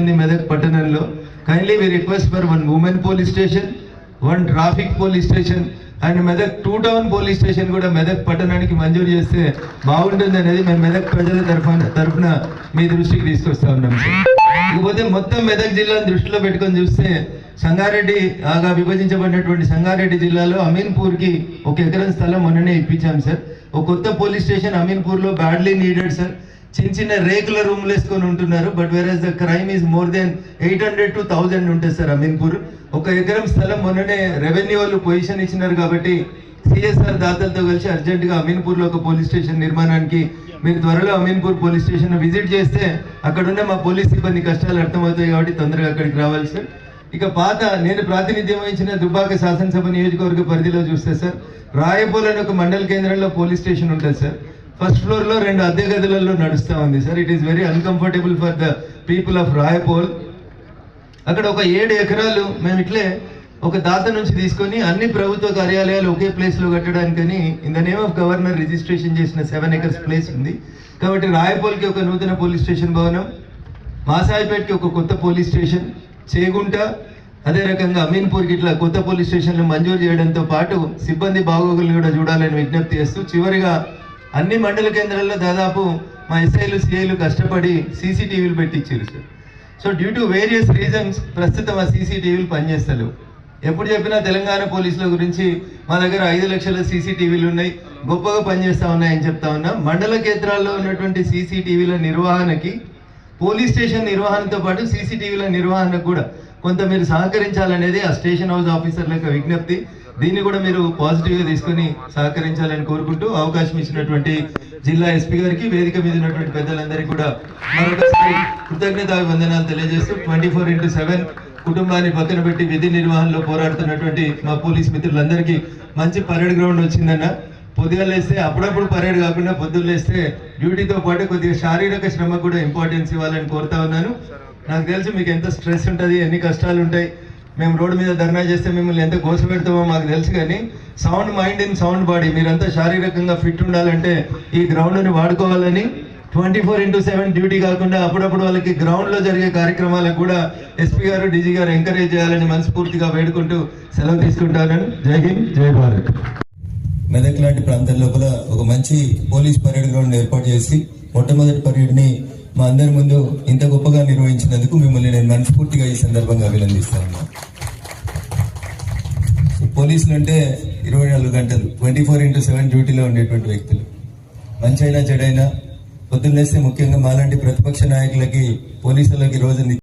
ఉంది మెదక్ పట్టణంలో. Kindly we request for one women police station one traffic police station and Medak two town police station కూడా మెదక్ పట్టణానికి మంజూరు చేస్తే బాగుంటుంది అనేది మేము మెదక్ ప్రజల తరఫున తరఫున మీ దృష్టికి తీసుకొస్తా ఉన్నాం ఇకపోతే మొత్తం మెదక్ జిల్లాను దృష్టిలో పెట్టుకొని చూస్తే సంగారెడ్డి ఆగా విభజించబడినటువంటి సంగారెడ్డి జిల్లాలో అమీన్పూర్కి ఒక ఎకరం స్థలం మొన్ననే ఇప్పించాం సార్. ఒక కొత్త పోలీస్ స్టేషన్ అమీన్పూర్లో బ్యాడ్లీ నీడెడ్ సార్. చిన్న చిన్న రేకుల రూమ్లు వేసుకొని ఉంటున్నారు but where the crime is more than eight hundred to thousand ఉంటుంది సార్ అమీన్పూర్. ఒక ఎకరం స్థలం మొన్ననే రెవెన్యూ వాళ్ళు పొజిషన్ ఇచ్చినారు కాబట్టి సిఎస్ఆర్ దాతలతో కలిసి అర్జెంటుగా అమీన్పూర్లో ఒక పోలీస్ స్టేషన్ నిర్మాణానికి మీరు త్వరలో అమీన్పూర్ పోలీస్ స్టేషన్ విజిట్ చేస్తే అక్కడున్న మా పోలీస్ సిబ్బంది కష్టాలు అర్థమవుతాయి కాబట్టి తొందరగా అక్కడికి రావాలి సార్. ఇక పాత నేను ప్రాతినిధ్యం వహించిన దుబ్బాక శాసనసభ నియోజకవర్గ పరిధిలో చూస్తే సార్ రాయపూల్ ఒక మండల కేంద్రంలో పోలీస్ స్టేషన్ ఉంటుంది సార్. ఫస్ట్ ఫ్లోర్లో రెండు అద్దె గదులలో నడుస్తూ ఉంది sir it is very uncomfortable for the people of Rayapol అక్కడ ఒక ఏడు ఎకరాలు మేము ఇట్లే ఒక దాత నుంచి తీసుకొని అన్ని ప్రభుత్వ కార్యాలయాలు ఒకే ప్లేస్లో కట్టడానికని in the name of governor registration చేసిన సెవెన్ ఎకర్స్ ప్లేస్ ఉంది. కాబట్టి రాయపూల్కి ఒక నూతన పోలీస్ స్టేషన్ భవనం మాసాయిపేట్కి ఒక కొత్త పోలీస్ స్టేషన్ చేగుంట అదే రకంగా అమీన్పూర్కి ఇట్లా కొత్త పోలీస్ స్టేషన్లు మంజూరు చేయడంతో పాటు సిబ్బంది బాగోగులు కూడా చూడాలని విజ్ఞప్తి చేస్తూ చివరిగా అన్ని మండల కేంద్రాల్లో దాదాపు మా ఎస్ఐలు సిఐలు కష్టపడి సీసీటీవీలు పెట్టించారు sir so due to various reasons ప్రస్తుతం ఆ సీసీటీవీలు పనిచేస్తలేవు. ఎప్పుడు చెప్పినా తెలంగాణ పోలీసుల గురించి మా దగ్గర ఐదు లక్షల సీసీటీవీలు ఉన్నాయి గొప్పగా పనిచేస్తా ఉన్నాయని చెప్తా ఉన్నా. మండల కేంద్రాల్లో ఉన్నటువంటి సీసీటీవీల నిర్వహణకి పోలీస్ స్టేషన్ నిర్వహణతో పాటు సీసీటీవీల నిర్వహణకు కూడా కొంత మీరు సహకరించాలనేది ఆ స్టేషన్ హౌస్ ఆఫీసర్ల యొక్క విజ్ఞప్తి. దీన్ని కూడా మీరు పాజిటివ్గా తీసుకొని సహకరించాలని కోరుకుంటూ అవకాశం ఇచ్చినటువంటి జిల్లా ఎస్పీ గారికి వేదిక మీద ఉన్నటువంటి పెద్దలందరికీ కూడా మరొకసారి కృతజ్ఞత వందనాలు తెలియజేస్తూ ట్వంటీ ఫోర్ ఇంటూ సెవెన్ కుటుంబాన్ని పక్కన పెట్టి విధి నిర్వహణలో పోరాడుతున్నటువంటి మా పోలీస్ మిత్రులందరికీ మంచి పరేడ్ గ్రౌండ్ వచ్చిందన్న. పొద్దుగా లేస్తే అప్పుడప్పుడు పరేడ్ కాకుండా పొద్దున్న లేస్తే డ్యూటీతో పాటు కొద్దిగా శారీరక శ్రమ కూడా ఇంపార్టెన్స్ ఇవ్వాలని కోరుతా ఉన్నాను. నాకు తెలుసు మీకు ఎంత స్ట్రెస్ ఉంటుంది ఎన్ని కష్టాలు ఉంటాయి మేము రోడ్డు మీద ధర్నా చేస్తే మిమ్మల్ని ఎంత గోస పెడతామో మాకు తెలుసు కానీ sound mind and sound body మీరంతా శారీరకంగా ఫిట్ ఉండాలంటే ఈ గ్రౌండ్ని వాడుకోవాలని twenty four into seven duty కాకుండా అప్పుడప్పుడు వాళ్ళకి గ్రౌండ్లో జరిగే కార్యక్రమాలకు కూడా ఎస్పీ గారు డీజీ గారు ఎంకరేజ్ చేయాలని మనస్ఫూర్తిగా వేడుకుంటూ సెలవు తీసుకుంటానని జై హింద్ జై భారత్. మెదక్ లాంటి ప్రాంతం లోపల ఒక మంచి పోలీస్ పరేడ్ గ్రౌండ్ ఏర్పాటు చేసి మొట్టమొదటి పరేడ్ని మా అందరి ముందు ఇంత గొప్పగా నిర్వహించినందుకు మిమ్మల్ని నేను మనస్ఫూర్తిగా ఈ సందర్భంగా అభినందిస్తాను. పోలీసులు అంటే ఇరవై నాలుగు గంటలు ట్వంటీ ఫోర్ ఇంటూ సెవెన్ డ్యూటీలో ఉండేటువంటి వ్యక్తులు. మంచైనా చెడైనా పొద్దున్నేస్తే ముఖ్యంగా మాలాంటి ప్రతిపక్ష నాయకులకి పోలీసులకి రోజు